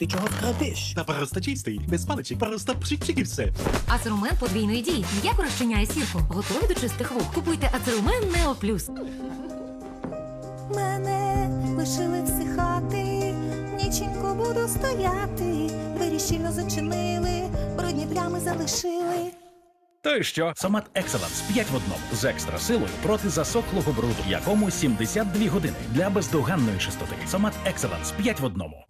Ти чого вкрадиш? Та просто чистий, без паличок, просто пшик-пшик і все. Ацерумен подвійної дії. М'яко розчиняє сірку. Готові до чистих вух. Купуйте Ацерумен Нео Плюс. Мене лишили всихати, ніченько буду стояти. Двері щільно зачинили, брудні плями залишили. То й що? Сомат Екселенс 5 в одному з екстра силою проти засохлого бруду, якому 72 години для бездоганної чистоти. Сомат Екселенс 5 в одному.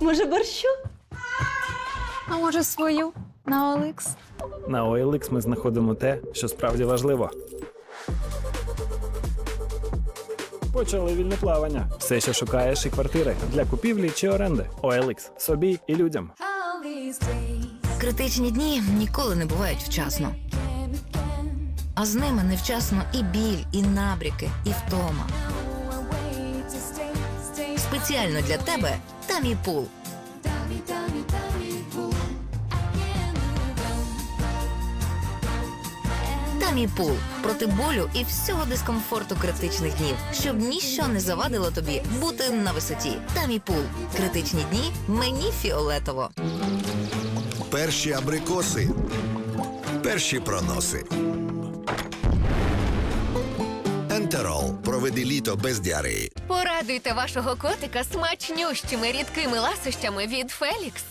Може, борщу? А може свою на Олекс? На OLX ми знаходимо те, що справді важливо. Почали вільне плавання. Все, що шукаєш, і квартири для купівлі чи оренди. OLX. собі і людям. Критичні дні ніколи не бувають вчасно. А з ними невчасно і біль, і набріки, і втома. Спеціально для тебе Тамі Пул. Тамі Пул проти болю і всього дискомфорту критичних днів, щоб ніщо не завадило тобі бути на висоті. Тамі Пул. Критичні дні мені фіолетово. Перші абрикоси. Перші проноси. Ентерол. Проведи літо без діареї. Порадуйте вашого котика смачнющими рідкими ласощами від Фелікс.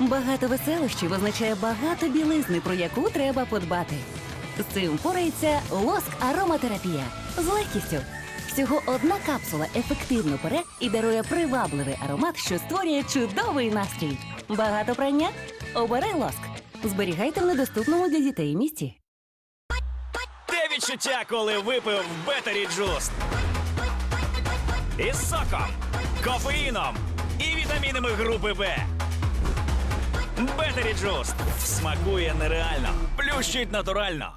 Багато веселощів означає багато білизни, про яку треба подбати. З цим впорається лоск ароматерапія з легкістю. Всього одна капсула ефективно пере і дарує привабливий аромат, що створює чудовий настрій. Багато прання? Обери лоск. Зберігайте в недоступному для дітей місці. Відчуття, коли випив Бетері Джуст. Із соком, кофеїном і вітамінами групи Б. Бетері Джуст смакує нереально, плющить натурально.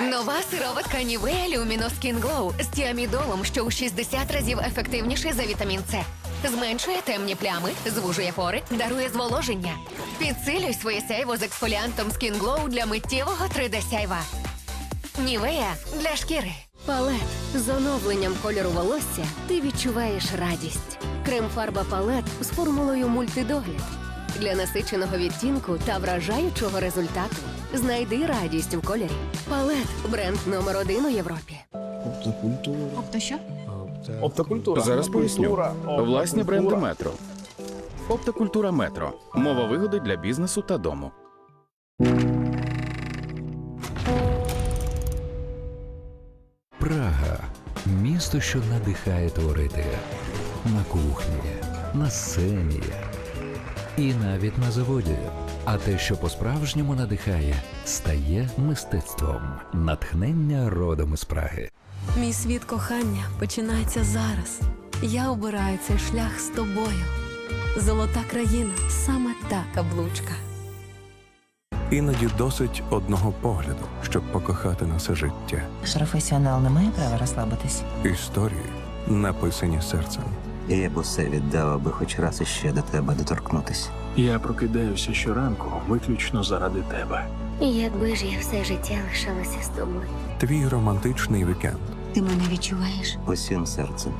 Нова сироватка Нівея Люміно Skin Glow з тіамідолом, що у 60 разів ефективніший за вітамін С. Зменшує темні плями, звужує пори, дарує зволоження. Підсилюй своє сяйво з ексфоліантом Skin Glow для миттєвого 3D сяйва. Нівея для шкіри. Палет з оновленням кольору волосся ти відчуваєш радість. Крем-фарба палет з формулою мультидогляд для насиченого відтінку та вражаючого результату. Знайди радість у кольорі. Палет бренд номер один у Європі. Тобто що? Оптокультура. Зараз поясню. Власні бренди метро. Оптокультура метро. Мова вигоди для бізнесу та дому. Прага місто, що надихає творити на кухні, на сцені і навіть на заводі. А те, що по-справжньому надихає, стає мистецтвом. Натхнення родом із Праги. Мій світ кохання починається зараз. Я обираю цей шлях з тобою. Золота країна саме та каблучка. Іноді досить одного погляду, щоб покохати на все життя. Професіонал не має права розслабитись. Історії написані серцем. Я б усе віддав, аби хоч раз іще до тебе доторкнутись. Я прокидаюся щоранку виключно заради тебе. Якби ж я все життя лишалася з тобою. Твій романтичний вікенд. Ти мене відчуваєш? Усім серцем.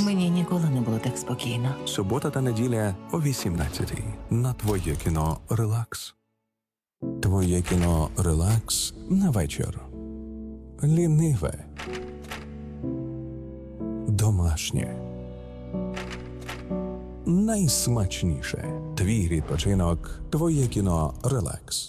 Мені ніколи не було так спокійно. Субота та неділя о 18-й. На твоє кіно Релакс. Твоє кіно Релакс на вечір. Ліниве. Домашнє. Найсмачніше. Твій відпочинок. Твоє кіно Релакс.